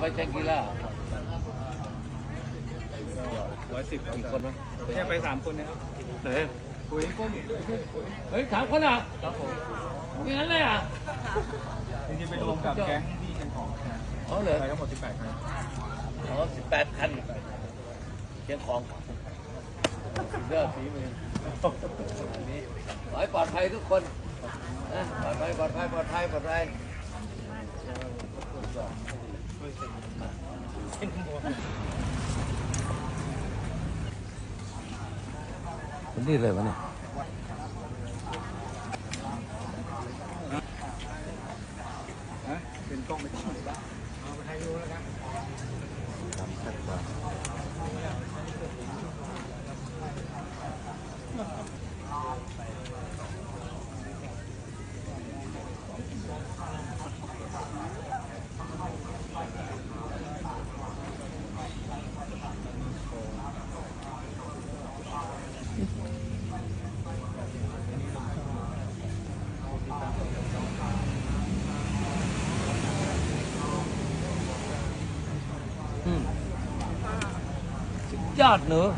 ไปแจงกีฬาร้อยสิบอีกคนไหมแค่ไปสามคนนะครับไหนคุยก้มเฮ้ยสามคนอะครับผมมีงั้นเลยอะจริงๆไปรวมกับแก๊งที่เชียงของนะอ๋อเหรอไปทั้งหมดสิบแปดครั้งอ๋อสิบแปดคันเชียงของสุดยอดฝีมืออันนี้ขอให้ปลอดภัยทุกคนนะปลอดภัยปลอดภัยปลอดภัยปลอดภัย มันนี่เลยวะเนี่ยเป็นกล้องไปที่ไหนบ้างเอาไปให้ดูแล้วกัน สุดยอดเนอะ